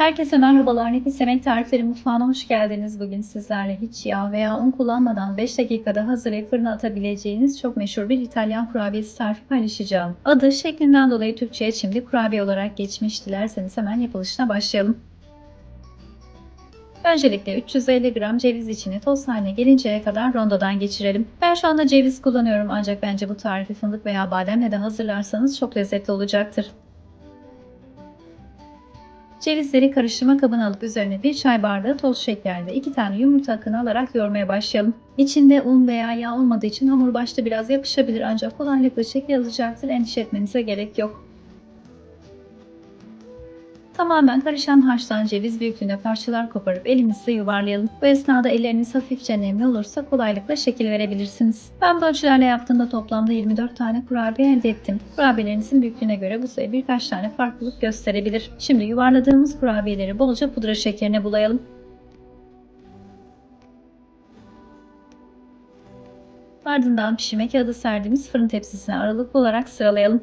Herkese merhabalar. Nefis Yemek Tarifleri Mutfağı'na hoş geldiniz. Bugün sizlerle hiç yağ veya un kullanmadan 5 dakikada hazırlayıp fırına atabileceğiniz çok meşhur bir İtalyan kurabiyesi tarifi paylaşacağım. Adı şeklinden dolayı Türkçe'ye şimdi kurabiye olarak geçmiş. Dilerseniz hemen yapılışına başlayalım. Öncelikle 350 gram ceviz içini toz haline gelinceye kadar rondodan geçirelim. Ben şu anda ceviz kullanıyorum ancak bence bu tarifi fındık veya bademle de hazırlarsanız çok lezzetli olacaktır. Cevizleri karıştırma kabına alıp üzerine bir çay bardağı toz şeker ve 2 tane yumurta akını alarak yoğurmaya başlayalım. İçinde un veya yağ olmadığı için hamur başta biraz yapışabilir ancak kolaylıkla şekil alacaktır. Endişe etmenize gerek yok. Tamamen karışan haşlanan ceviz büyüklüğünde parçalar koparıp elimizle yuvarlayalım. Bu esnada elleriniz hafifçe nemli olursa kolaylıkla şekil verebilirsiniz. Ben bu ölçülerle yaptığımda toplamda 24 tane kurabiye elde ettim. Kurabiyelerinizin büyüklüğüne göre bu sayı birkaç tane farklılık gösterebilir. Şimdi yuvarladığımız kurabiyeleri bolca pudra şekerine bulayalım. Ardından pişirme kağıdı serdiğimiz fırın tepsisine aralıklı olarak sıralayalım.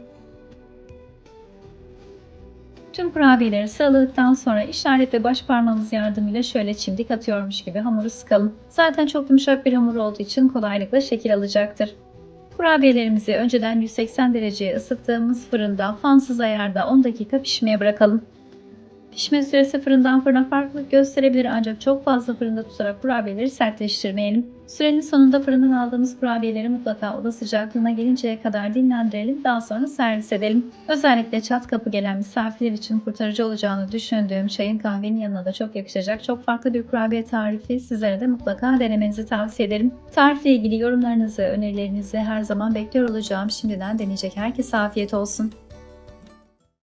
Tüm kurabiyeleri sıraladıktan sonra işaret ve baş parmağımız yardımıyla şöyle çimdik atıyormuş gibi hamuru sıkalım. Zaten çok yumuşak bir hamur olduğu için kolaylıkla şekil alacaktır. Kurabiyelerimizi önceden 180 dereceye ısıttığımız fırında fansız ayarda 10 dakika pişmeye bırakalım. Pişme süresi fırından fırına farklılık gösterebilir ancak çok fazla fırında tutarak kurabiyeleri sertleştirmeyelim. Sürenin sonunda fırından aldığımız kurabiyeleri mutlaka oda sıcaklığına gelinceye kadar dinlendirelim daha sonra servis edelim. Özellikle çat kapı gelen misafirler için kurtarıcı olacağını düşündüğüm çayın kahvenin yanına da çok yakışacak çok farklı bir kurabiye tarifi sizlere de mutlaka denemenizi tavsiye ederim. Tarifle ilgili yorumlarınızı, önerilerinizi her zaman bekliyor olacağım. Şimdiden deneyecek herkese afiyet olsun.